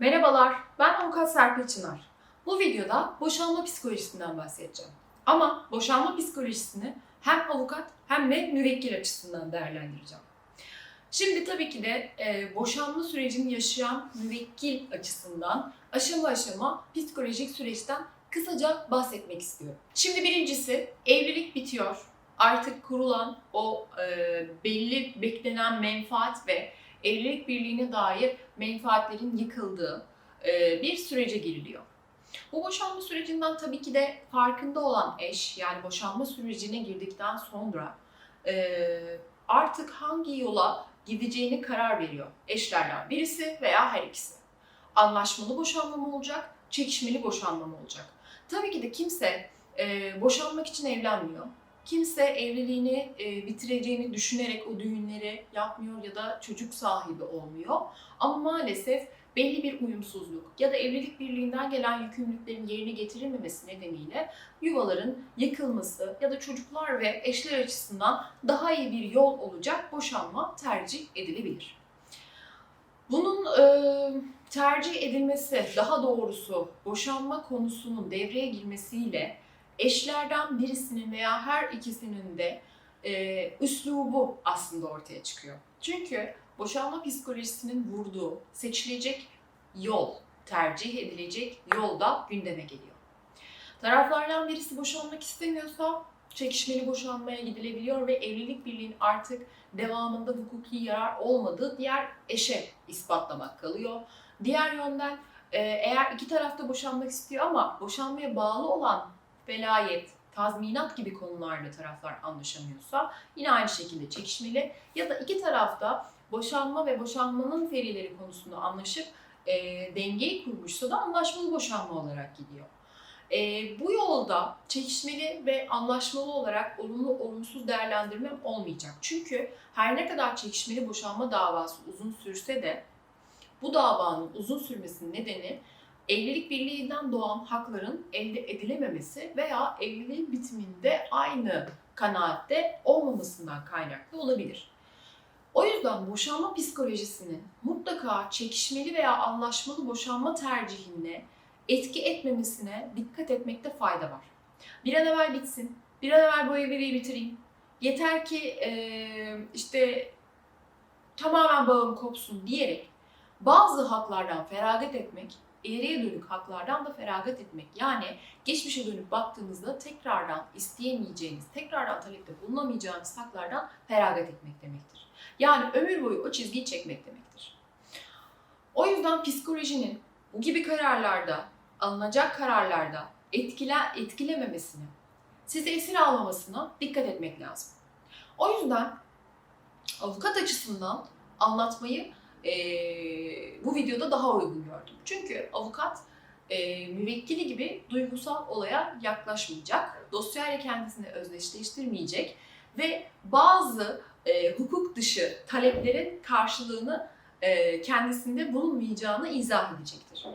Merhabalar, ben avukat Serpil Çınar. Bu videoda boşanma psikolojisinden bahsedeceğim. Ama boşanma psikolojisini hem avukat hem de müvekkil açısından değerlendireceğim. Şimdi tabii ki de e, boşanma sürecini yaşayan müvekkil açısından aşama aşama psikolojik süreçten kısaca bahsetmek istiyorum. Şimdi birincisi evlilik bitiyor. Artık kurulan o e, belli beklenen menfaat ve evlilik birliğine dair menfaatlerin yıkıldığı e, bir sürece giriliyor. Bu boşanma sürecinden tabii ki de farkında olan eş yani boşanma sürecine girdikten sonra e, artık hangi yola gideceğini karar veriyor. Eşlerden birisi veya her ikisi. Anlaşmalı boşanma mı olacak, çekişmeli boşanma mı olacak? Tabii ki de kimse e, boşanmak için evlenmiyor. Kimse evliliğini e, bitireceğini düşünerek o düğünleri yapmıyor ya da çocuk sahibi olmuyor. Ama maalesef belli bir uyumsuzluk ya da evlilik birliğinden gelen yükümlülüklerin yerine getirilmemesi nedeniyle yuvaların yıkılması ya da çocuklar ve eşler açısından daha iyi bir yol olacak boşanma tercih edilebilir. Bunun e, tercih edilmesi, daha doğrusu boşanma konusunun devreye girmesiyle eşlerden birisinin veya her ikisinin de e, üslubu aslında ortaya çıkıyor. Çünkü boşanma psikolojisinin vurduğu seçilecek yol, tercih edilecek yol da gündeme geliyor. Taraflardan birisi boşanmak istemiyorsa çekişmeli boşanmaya gidilebiliyor ve evlilik birliğinin artık devamında hukuki yarar olmadığı diğer eşe ispatlamak kalıyor. Diğer yönden e, eğer iki tarafta boşanmak istiyor ama boşanmaya bağlı olan velayet, tazminat gibi konularda taraflar anlaşamıyorsa yine aynı şekilde çekişmeli ya da iki tarafta boşanma ve boşanmanın ferileri konusunda anlaşıp e, dengeyi kurmuşsa da anlaşmalı boşanma olarak gidiyor. E, bu yolda çekişmeli ve anlaşmalı olarak olumlu olumsuz değerlendirme olmayacak. Çünkü her ne kadar çekişmeli boşanma davası uzun sürse de bu davanın uzun sürmesinin nedeni evlilik birliğinden doğan hakların elde edilememesi veya evliliğin bitiminde aynı kanaatte olmamasından kaynaklı olabilir. O yüzden boşanma psikolojisinin mutlaka çekişmeli veya anlaşmalı boşanma tercihine etki etmemesine dikkat etmekte fayda var. Bir an evvel bitsin, bir an evvel bu evliliği bitireyim. Yeter ki eee, işte tamamen bağım kopsun diyerek bazı haklardan feragat etmek ileriye dönük haklardan da feragat etmek. Yani geçmişe dönüp baktığınızda tekrardan isteyemeyeceğiniz, tekrardan talepte bulunamayacağınız haklardan feragat etmek demektir. Yani ömür boyu o çizgiyi çekmek demektir. O yüzden psikolojinin bu gibi kararlarda, alınacak kararlarda etkile, etkilememesine, sizi esir almamasına dikkat etmek lazım. O yüzden avukat açısından anlatmayı e, bu videoda daha uygun gördüm. Çünkü avukat e, müvekkili gibi duygusal olaya yaklaşmayacak, dosyayla kendisini özdeşleştirmeyecek ve bazı e, hukuk dışı taleplerin karşılığını e, kendisinde bulunmayacağını izah edecektir.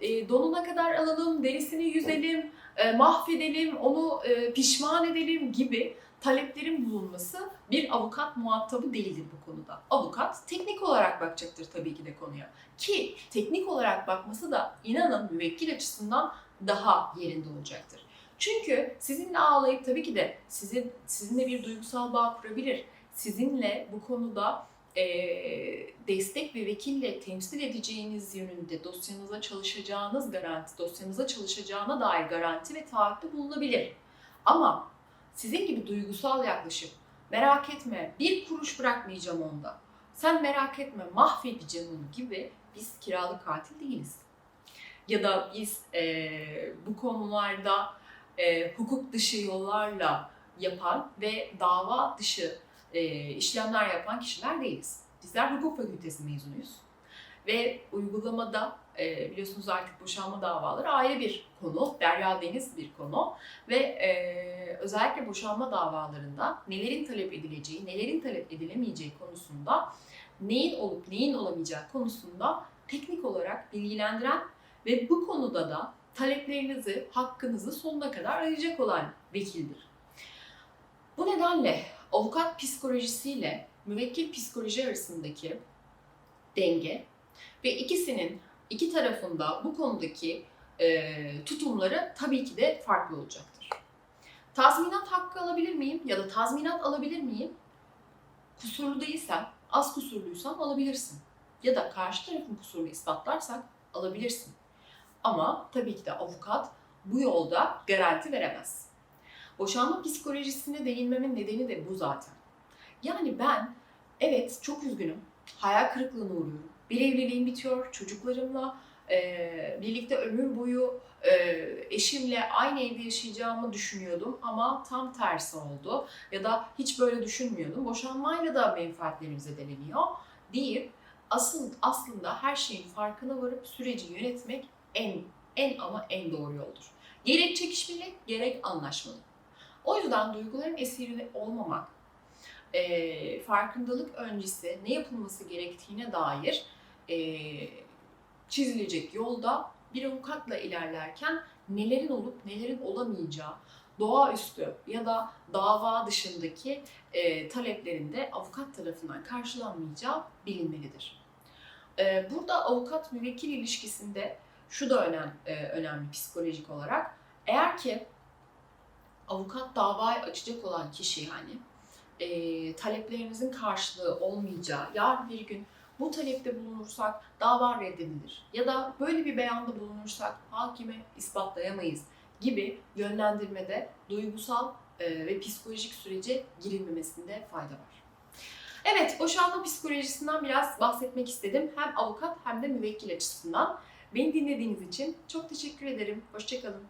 E, donuna kadar alalım, derisini yüzelim, e, mahvedelim, onu e, pişman edelim gibi taleplerin bulunması bir avukat muhatabı değildir bu konuda. Avukat teknik olarak bakacaktır tabii ki de konuya. Ki teknik olarak bakması da inanın müvekkil açısından daha yerinde olacaktır. Çünkü sizinle ağlayıp tabii ki de sizin sizinle bir duygusal bağ kurabilir. Sizinle bu konuda eee, destek ve vekille temsil edeceğiniz yönünde dosyanıza çalışacağınız garanti, dosyanıza çalışacağına dair garanti ve taahhütte bulunabilir. Ama sizin gibi duygusal yaklaşıp merak etme bir kuruş bırakmayacağım onda. Sen merak etme mahvedeceğim onu gibi biz kiralık katil değiliz. Ya da biz eee, bu konularda eee, hukuk dışı yollarla yapan ve dava dışı eee, işlemler yapan kişiler değiliz. Bizler hukuk fakültesi mezunuyuz. Ve uygulamada eee, biliyorsunuz artık boşanma davaları ayrı bir konu, derya deniz bir konu ve e, özellikle boşanma davalarında nelerin talep edileceği, nelerin talep edilemeyeceği konusunda neyin olup neyin olamayacağı konusunda teknik olarak bilgilendiren ve bu konuda da taleplerinizi, hakkınızı sonuna kadar arayacak olan vekildir. Bu nedenle avukat psikolojisiyle müvekkil psikoloji arasındaki denge ve ikisinin iki tarafında bu konudaki e, tutumları tabii ki de farklı olacaktır. Tazminat hakkı alabilir miyim ya da tazminat alabilir miyim? Kusurlu değilsen, az kusurluysan alabilirsin. Ya da karşı tarafın kusurunu ispatlarsak alabilirsin. Ama tabii ki de avukat bu yolda garanti veremez. Boşanma psikolojisine değinmemin nedeni de bu zaten. Yani ben evet çok üzgünüm, hayal kırıklığına uğruyorum. Bir evliliğim bitiyor, çocuklarımla e, birlikte ömür boyu e, eşimle aynı evde yaşayacağımı düşünüyordum ama tam tersi oldu. Ya da hiç böyle düşünmüyordum. Boşanmayla da menfaatlerimiz zedeleniyor deyip asıl aslında her şeyin farkına varıp süreci yönetmek en en ama en doğru yoldur. Gerek çekişmeli, gerek anlaşmalı. O yüzden duyguların esiri olmamak, e, farkındalık öncesi ne yapılması gerektiğine dair e, çizilecek yolda bir avukatla ilerlerken nelerin olup nelerin olamayacağı, doğaüstü ya da dava dışındaki e, taleplerin de avukat tarafından karşılanmayacağı bilinmelidir. E, burada avukat müvekkil ilişkisinde şu da önem, e, önemli psikolojik olarak. Eğer ki avukat davayı açacak olan kişi yani e, taleplerinizin karşılığı olmayacağı, yarın bir gün bu talepte bulunursak dava reddedilir ya da böyle bir beyanda bulunursak hakime ispatlayamayız gibi yönlendirmede duygusal e, ve psikolojik sürece girilmemesinde fayda var. Evet, boşanma psikolojisinden biraz bahsetmek istedim. Hem avukat hem de müvekkil açısından. Beni dinlediğiniz için çok teşekkür ederim. Hoşçakalın.